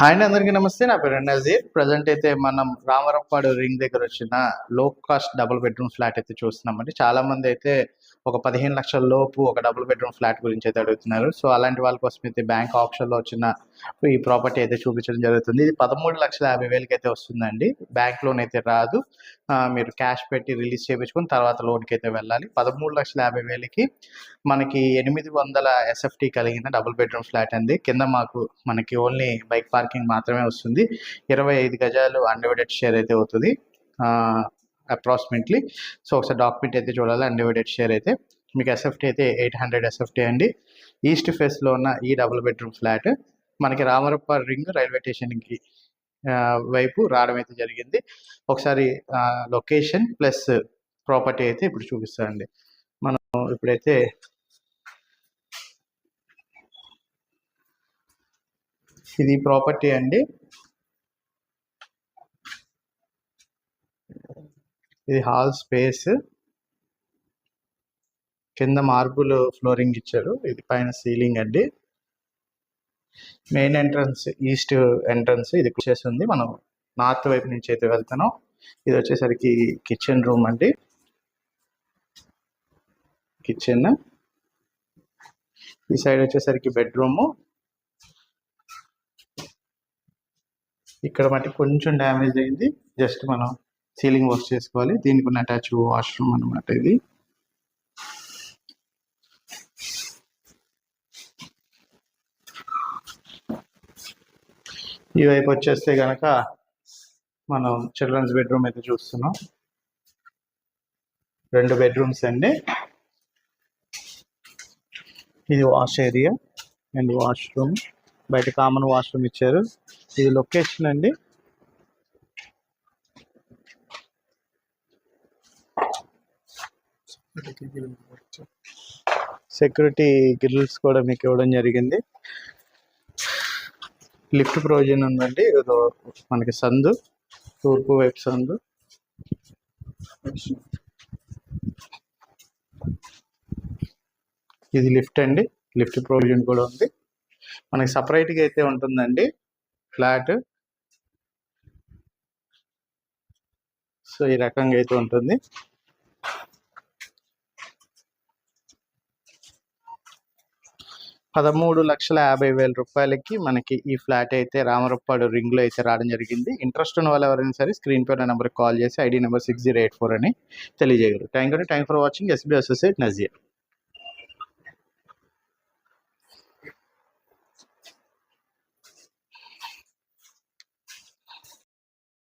Hi అండి అందరికీ నమస్తే నా పేరు నజీర్ ప్రజెంట్ అయితే మనం రామరప్పాడు రింగ్ దగ్గర వచ్చిన లో కాస్ట్ డబుల్ బెడ్రూమ్ ఫ్లాట్ అయితే చూస్తున్నామండి. చాలా మంది అయితే ఒక పదిహేను లక్షల లోపు ఒక డబుల్ బెడ్రూమ్ ఫ్లాట్ గురించి అయితే అడుగుతున్నారు. సో అలాంటి వాళ్ళ కోసం అయితే బ్యాంక్ ఆప్షన్లో వచ్చిన ఈ ప్రాపర్టీ అయితే చూపించడం జరుగుతుంది. ఇది పదమూడు లక్షల యాభై వేలకి అయితే వస్తుందండి. బ్యాంక్ లోన్ అయితే రాదు. మీరు క్యాష్ పెట్టి రిలీజ్ చేయించుకుని తర్వాత లోన్కి అయితే వెళ్ళాలి. పదమూడు లక్షల యాభై వేలకి మనకి ఎనిమిది వందల ఎస్ఎఫ్టీ కలిగిన డబుల్ బెడ్రూమ్ ఫ్లాట్ అండి. కింద మాకు మనకి ఓన్లీ బైక్ పార్కింగ్ మాత్రమే వస్తుంది. ఇరవై ఐదు గజాలు అన్డివైడెడ్ షేర్ అయితే అవుతుంది. అప్రాక్సిమేట్లీ సో ఒకసారి డాక్యుమెంట్ అయితే చూడాలి. అన్డివైడెడ్ షేర్ అయితే. మీకు ఎస్ఎఫ్టీ అయితే ఎయిట్ హండ్రెడ్ ఎస్ఎఫ్టీ అండి. ఈస్ట్ ఫేస్లో ఉన్న ఈ డబుల్ బెడ్రూమ్ ఫ్లాట్ మనకి రామరప్ప రింగ్ రైల్వే స్టేషన్కి వైపు రావడం అయితే జరిగింది. ఒకసారి లొకేషన్ ప్లస్ ప్రాపర్టీ అయితే ఇప్పుడు చూపిస్తానండి. మనం ఇప్పుడైతే ఇది ప్రాపర్టీ అండి. ఇది హాల్ స్పేస్. కింద మార్బుల్ ఫ్లోరింగ్ ఇచ్చారు. ఇది పైన సీలింగ్ అండి. మెయిన్ ఎంట్రన్స్ ఈస్ట్ ఎంట్రన్స్ ఇది ఉంది మనం నార్త్ వైపు నుంచి అయితే వెళ్తున్నాం. ఇది వచ్చేసరికి కిచెన్ రూమ్ అండి. కిచెన్. ఈ సైడ్ వచ్చేసరికి బెడ్రూము. ఇక్కడ మట్టి కొంచెం డ్యామేజ్ అయింది. జస్ట్ మనం సీలింగ్ వర్క్ చేసుకోవాలి. దీనికి ఉన్న అటాచ్ వాష్రూమ్ అనమాట ఇది. ఈ వైపు వచ్చేస్తే కనుక మనం చిల్డ్రన్స్ బెడ్రూమ్ అయితే చూస్తున్నాం. రెండు బెడ్రూమ్స్ అండి. ఇది వాష్ ఏరియా అండ్ వాష్రూమ్. బయట కామన్ వాష్రూమ్ ఇచ్చారు. ఇది లొకేషన్ అండి. సెక్యూరిటీ గ్రిల్స్ కూడా మీకు ఇవ్వడం జరిగింది. లిఫ్ట్ ప్రొవిజన్ ఉందండి. ఇదో మనకి సందు తూర్పు వైపు సందు. ఇది లిఫ్ట్ అండి. లిఫ్ట్ ప్రొవిజన్ కూడా ఉంది. మనకి సపరేట్గా అయితే ఉంటుందండి. ఫ్లాట్. సో ఈ రకంగా అయితే ఉంటుంది. పదమూడు లక్షల యాభై వేల రూపాయలకి మనకి ఈ ఫ్లాట్ అయితే రామరప్పాడు రింగ్లో అయితే రావడం జరిగింది. ఇంట్రెస్ట్ ఉన్న వాళ్ళు ఎవరైనా సరే స్క్రీన్ పైన నెంబర్ కాల్ చేసి ID number six zero eight four అని తెలియజేయగలరు. Thank you thank for watching. SB associate Nazeer.